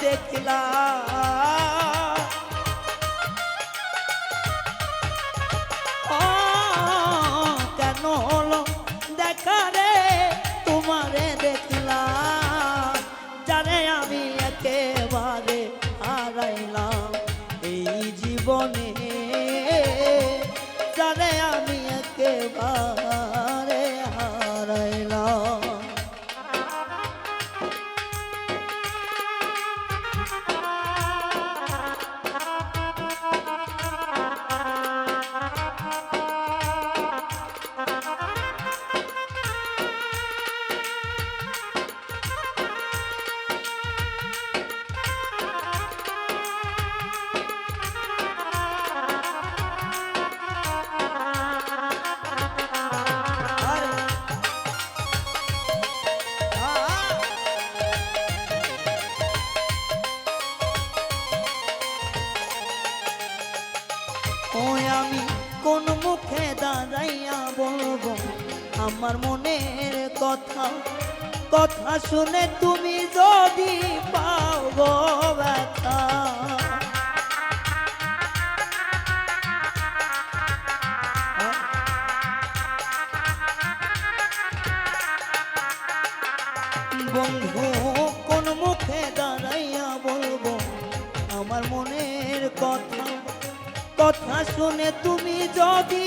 দেখলাম। কেন হলো? দেখা রে তোমারে দেখলাম। জানে আমি আমার মনের কথা কথা শুনে তুমি যদি পাও গো ব্যথা। বন্ধু, কোন মুখে দাঁড়াইয়া বলব আমার মনের কথা কথা শুনে তুমি যদি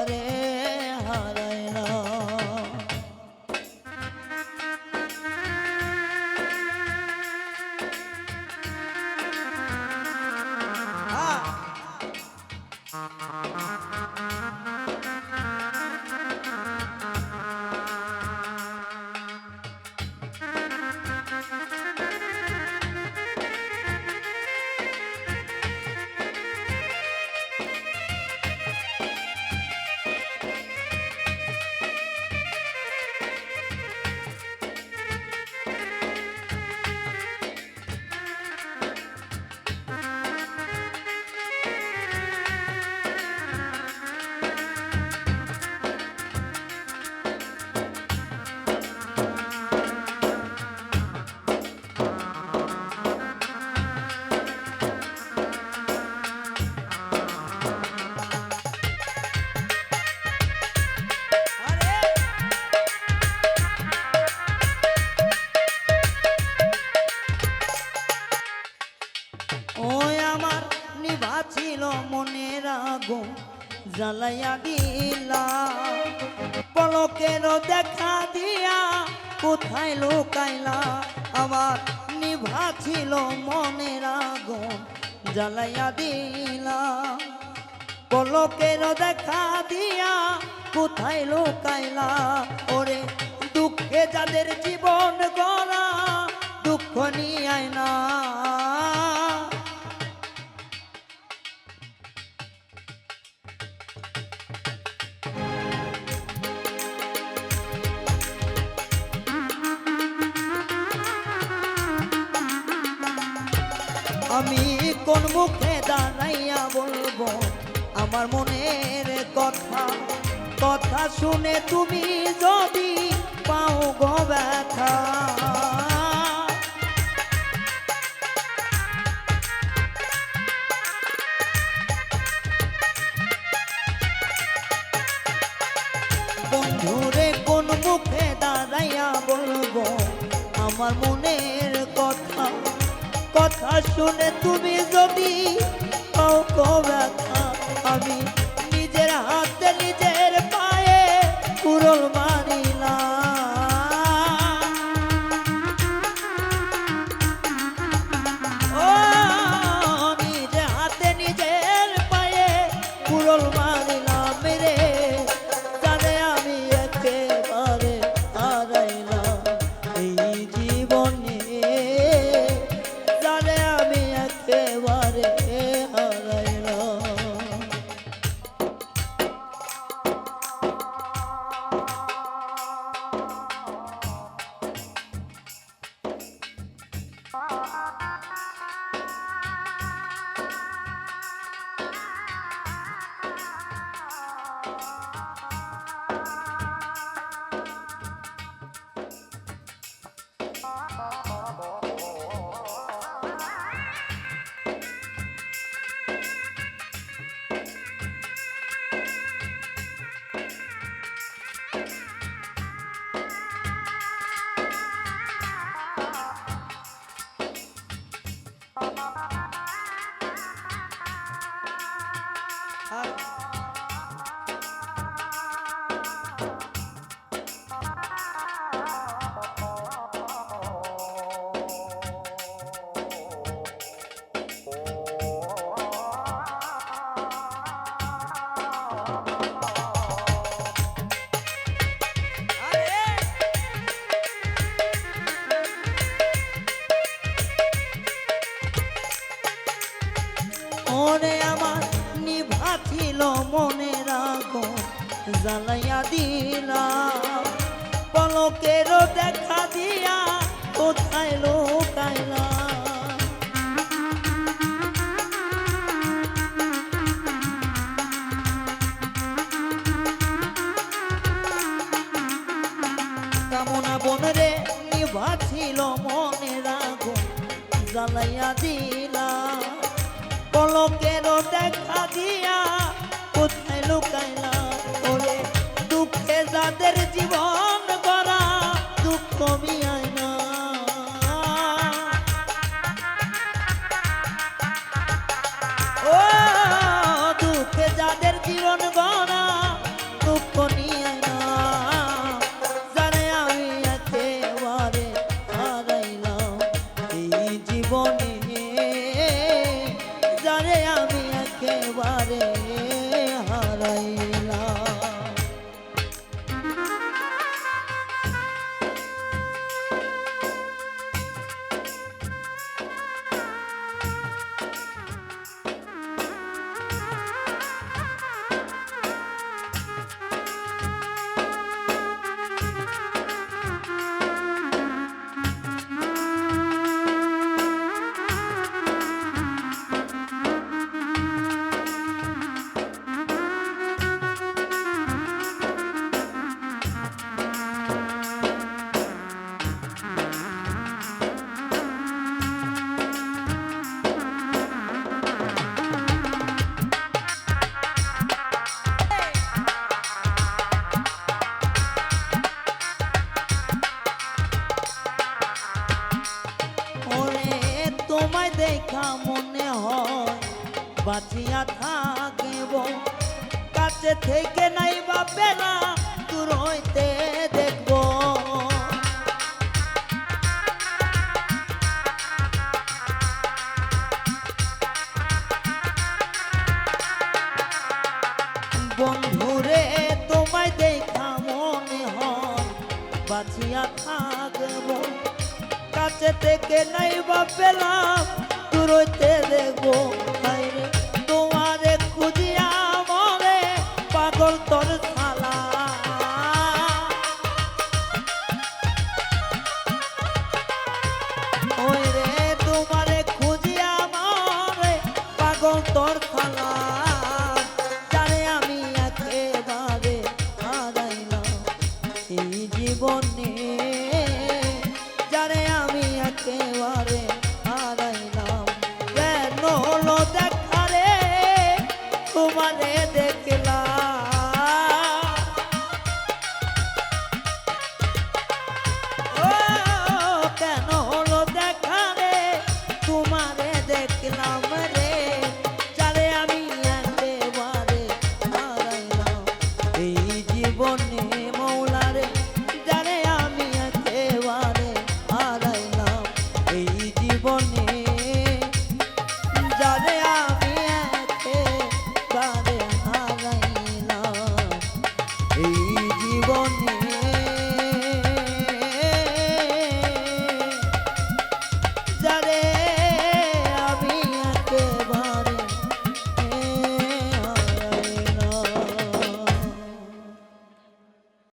ছিল মনের আগুন, জ্বালাইয়া দিলা। পলকের দেখা দিয়া কোথায় লুকাইলা? আমার নিভা ছিল মনের আগুন, জ্বালাইয়া দিলা। পলকের দেখা দিয়া কোথায় লুকাইলা? ওরে দুঃখে যাদের জীবন গড়া, দুঃখ নিয়ে না। আমি কোন মুখে দাঁড়াইয়া বলব? আমার মনের কথা কথা শুনে তুমি যদি পাও গো ব্যথা। বন্ধুরে কোন মুখে দাঁড়াইয়া বলব? আমার মনের কথা শুনে তুমি যদি আমি নিজের হাতে নিজের পায়ে কুরল মারিলাম Oh, oh, oh. জ্বালাইয়া দিলাম। পলকেরও দেখা দিয়া কোথায় লোকাইলাম। কামনা বন রে নিভা ছিল মনে রাখো জ্বালাইয়া দিলাম। পলকেরও দেখা দিয়া দেখা মনে হয়, বাঁচিয়া থাকিব। কাছে থেকে নাই বা বেলা দূর হইতে দেখব। বন্ধুরে, তোমায় দেখা মনে হয়, বাঁচিয়া থাকব। কাছে থেকে নাই বা দূরতে দেখব। হায়রে তোমারে খুঁজিয়া মরে পাগল তোর থালা ওই রে, তোমারে খুঁজিয়া মরে পাগল তোর থালা জানে আমি একেবারে হারাইলাম এই জীবনে, যারে আমি একেবারে